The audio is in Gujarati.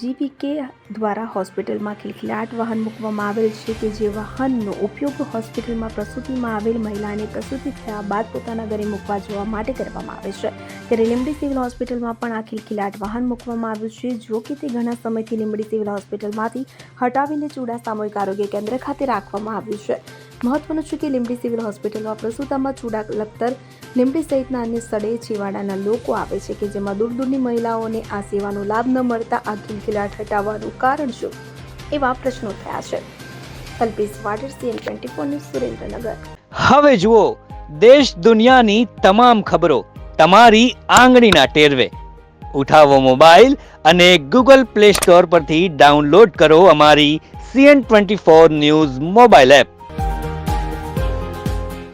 જીપીકે દ્વારા હોસ્પિટલમાં ખિલખિલાટ વાહન મૂકવામાં આવેલ છે કે જે વાહનનો ઉપયોગ હોસ્પિટલમાં પ્રસૂતિમાં આવેલ મહિલાને પ્રસૂતિ થયા બાદ પોતાના ઘરે મૂકવા જવા માટે કરવામાં આવે છે. ત્યારે લીંબડી સિવિલ હોસ્પિટલમાં પણ આ ખિલખિલાટ વાહન મૂકવામાં આવ્યું છે. જો કે તે ઘણા સમયથી લીંબડી સિવિલ હોસ્પિટલમાંથી હટાવીને ચૂડા સામૂહિક આરોગ્ય કેન્દ્ર ખાતે રાખવામાં આવ્યું છે. મહત્વનું છે કે લીંબડી સિવિલ હોસ્પિટલમાં પ્રસૂતામાં ચૂડા લખતર, લીંબડી સહિતના અન્ય સ્થળે છેવાડાના લોકો આવે છે કે જેમાં દૂર દૂરની મહિલાઓને આ સેવાનો લાભ ન મળતા આ ખિલખિલાટ હટાવવાનું કારણ શું? એવા પ્રશ્નો થયા છે. Kalpesh Vadar CN twenty four news, Surendranagar. હવે જુઓ, દેશ દુનિયાની તમામ ખબરો તમારી આંગળીના ટેરવે. ઉઠાવો મોબાઈલ અને ગૂગલ પ્લે સ્ટોર પરથી ડાઉનલોડ કરો અમારી CN twenty four news mobile app.